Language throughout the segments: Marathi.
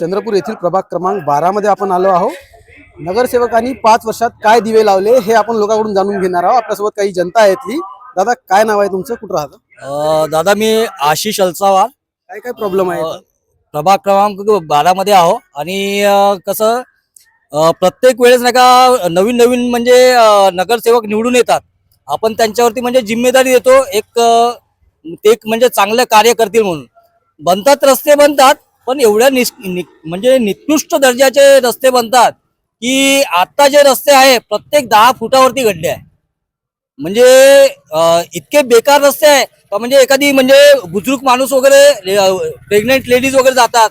चंद्रपूर येथील प्रभाग क्रमांक बारा मध्ये आपण आलो आहोत. नगरसेवकांनी पाच वर्षात काय दिवे लावले हे आपण लोकांकडून जाणून घेणार आहोत. आपल्यासोबत काही जनता आहे इथली दादा काय नाव आहे तुमचं? कुठं राहतं? दादा मी आशिष अलसावार काय काय प्रॉब्लेम आहे? प्रभाग क्रमांक बारा मध्ये आहो आणि कसं प्रत्येक वेळेस नाही का नवीन नवीन म्हणजे नगरसेवक निवडून येतात. आपण त्यांच्यावरती म्हणजे जिम्मेदारी देतो. एक ते एक म्हणजे चांगलं कार्य करतील म्हणून. बनतात रस्ते बनतात. पण एवढ्या निस नि- म्हणजे निकृष्ट दर्जाचे रस्ते बनतात की आता जे रस्ते आहे प्रत्येक दहा फुटावरती घडले आहे. म्हणजे इतके बेकार रस्ते आहे का म्हणजे एखादी म्हणजे बुजुर्ग माणूस वगैरे प्रेग्नेंट लेडीज वगैरे जातात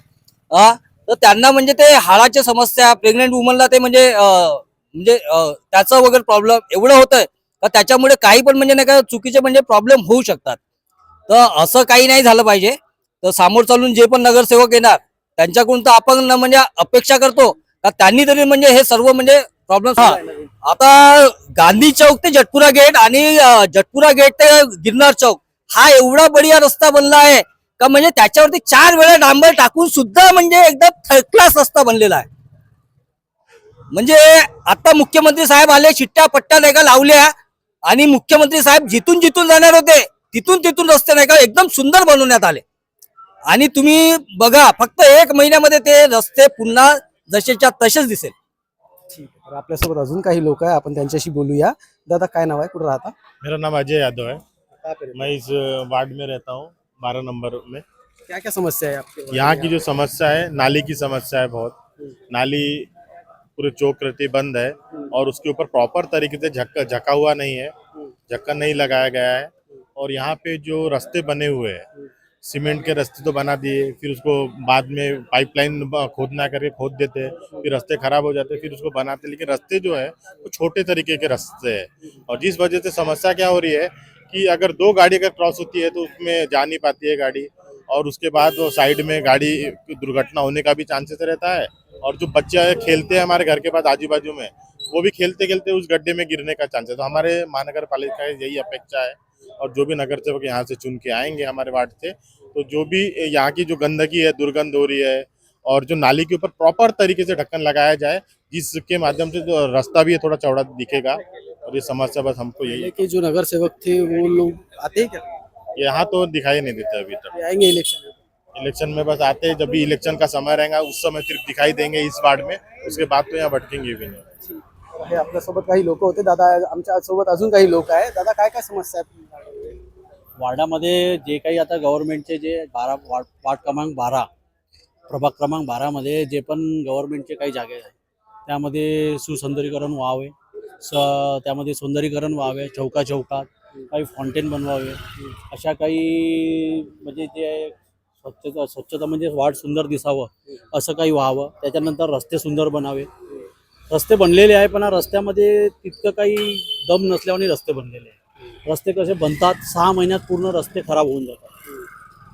हा? तर त्यांना म्हणजे ते हाडाच्या समस्या प्रेग्नेंट वुमनला ते म्हणजे म्हणजे त्याचा वगैरे प्रॉब्लेम एवढं होतंय का त्याच्यामुळे काही पण म्हणजे नाही का चुकीचे म्हणजे प्रॉब्लेम होऊ शकतात. तर असं काही नाही झालं पाहिजे. तर सामोर चालून जे पण नगरसेवक येणार त्यांच्याकडून तर आपण म्हणजे अपेक्षा करतो का त्यांनी तरी म्हणजे हे सर्व म्हणजे प्रॉब्लेम आता गांधी चौक ते जटपुरा गेट आणि जटपुरा गेट ते गिरनार चौक हा एवढा बढिया रस्ता बनला आहे का म्हणजे त्याच्यावरती चार वेळा डांबर टाकून सुद्धा म्हणजे एकदम थर्ड क्लास रस्ता बनलेला आहे. म्हणजे आता मुख्यमंत्री साहेब आले चिट्ट्या पट्ट्या नाही का लावल्या आणि मुख्यमंत्री साहेब जिथून जिथून जाणार होते तिथून तिथून रस्ते नाही का एकदम सुंदर बनवण्यात आले. आणि तुम्ही बघा फक्त एक महिन्यामध्ये ते रस्ते पुन्हा जसेच्या तसेच दिसेल. ठीक आहे तर आपल्यासोबत अजून काही लोक आहे आपण त्यांच्याशी बोलूया. दादा काय नाव आहे? कुठं राहता? मेरा नाम अजय यादव है मैं इस वार्ड में रहता हूँ बारह नंबर में। क्या क्या समस्या है आपके यहाँ की जो समस्या है नाली की समस्या है बहुत। नाली पूरे चौक रहती बंद है और उसके ऊपर प्रॉपर तरीके से झक्का झका हुआ नहीं है। झक्का नहीं लगाया गया है। और यहाँ पे जो रास्ते बने हुए हैं सीमेंट के रास्ते तो बना दिए, फिर उसको बाद में पाइपलाइन खोदना करके खोद देते, फिर रास्ते खराब हो जाते, फिर उसको बनाते। लेकिन रास्ते जो है, वो छोटे तरीके के रास्ते हैं। और जिस वजह से समस्या क्या हो रही है कि अगर दो गाड़ी का क्रॉस होती है तो उसमें जा नहीं पाती है गाड़ी। और उसके बाद वो साइड में गाड़ी दुर्घटना होने का भी चांसेस रहता है। और जो बच्चे खेलते हैं हमारे घर के पास आजू बाजू में, वो भी खेलते खेलते उस गड्ढे में गिरने का चांस है। तो हमारे महानगर पालिका यही अपेक्षा है। और जो भी नगर सेवक यहाँ से चुन के आएँगे हमारे वार्ड से तो जो भी यहाँ की जो गंदगी है दुर्गंध हो रही है और जो नाली के ऊपर प्रॉपर तरीके से ढक्कन लगाया जाए जिसके माध्यम से जो रास्ता भी है थोड़ा चौड़ा दिखेगा और ये समस्या बस हमको यही है के जो नगर सेवक थे वो लोग आते हैं क्या? यहाँ तो दिखाई नहीं देते अभी तक। आएँगे इलेक्शन इलेक्शन में बस आते हैं जब भी इलेक्शन का समय रहेगा उस समय सिर्फ़ दिखाई देंगे इस वार्ड में उसके बाद तो यहाँ भटकेंगे भी नहीं। हे आपल्यासोबत काही लोक होते. दादा आमच्यासोबत अजून काही लोक आहे दादा काय काय समस्या आहेत? वार्डामध्ये जे काही आता गव्हर्नमेंटचे जे बारा वार्ड वार्ड क्रमांक बारा प्रभाग क्रमांक बारामध्ये जे पण गव्हर्नमेंटचे काही जागे आहेत त्यामध्ये सुसुंदरीकरण व्हावे. स त्यामध्ये सौंदर्यीकरण व्हावे चौका चौकात काही फाउंटेन बनवावे. अशा काही म्हणजे जे स्वच्छता स्वच्छता म्हणजे वाढ सुंदर दिसावं असं काही व्हावं. त्याच्यानंतर रस्ते सुंदर बनावे. रस्ते बनलेले आहे पण रस्त्यामध्ये तितकं काही दम नसल्याने रस्ते बनलेले आहे. रस्ते कसे बनतात सहा महिन्यात पूर्ण रस्ते खराब होऊन जातात.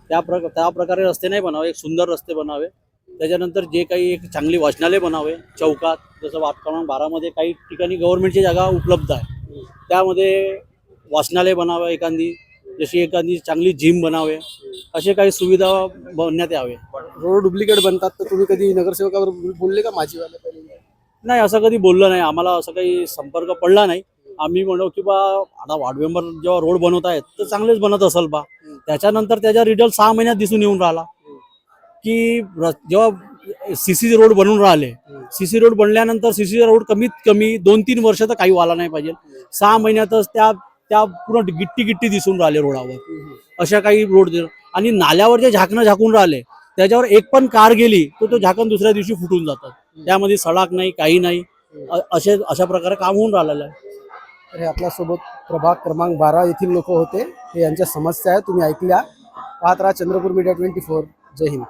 त्या प्र त्या प्रकारे रस्ते नाही बनावे एक सुंदर रस्ते बनावे. त्याच्यानंतर जे काही एक चांगली वाचनालय बनावे चौकात जसं वार्ड क्रमांक बारामध्ये काही ठिकाणी गव्हर्नमेंटची जागा उपलब्ध आहे. त्यामध्ये वाचनालय बनावं एखादी जशी एखादी चांगली जिम बनावे असे काही सुविधा बनण्यात यावे. रोड डुप्लिकेट बनतात तर तुम्ही कधी नगरसेवकावर बोलले का माझीवाले नाही असं कधी बोललं नाही. आम्हाला असं काही संपर्क पडला नाही. आम्ही म्हणू की बा आता वार्ड मेंबर जेव्हा रोड बनवत आहेत तर चांगलेच बनत असेल बा. त्याच्यानंतर त्याचा रिझल्ट सहा महिन्यात दिसून येऊन राहिला. की जेव्हा सीसी रोड बनून राहिले सीसी रोड बनल्यानंतर सीसी रोड कमीत कमी दोन तीन वर्ष तर काही व्हायला नाही पाहिजे. सहा महिन्यातच त्या त्या पूर्ण गिट्टी गिट्टी दिसून राहिले रोडावर. अशा काही रोड आणि नाल्यावर जे झाकणं झाकून राहिले त्याच्यावर एक पण कार गेली तर तो झाकण दुसऱ्या दिवशी फुटून जातात त्यामध्ये सडाक नाही काही नाही. असे अशा प्रकारे काम होऊन राहिलेलं आहे. तर हे आपल्यासोबत प्रभाग क्रमांक बारा येथील लोक होते. हे यांच्या समस्या आहे तुम्ही ऐकल्या. पाहत राहा चंद्रपूर मीडिया ट्वेंटी फोर. जय हिंद.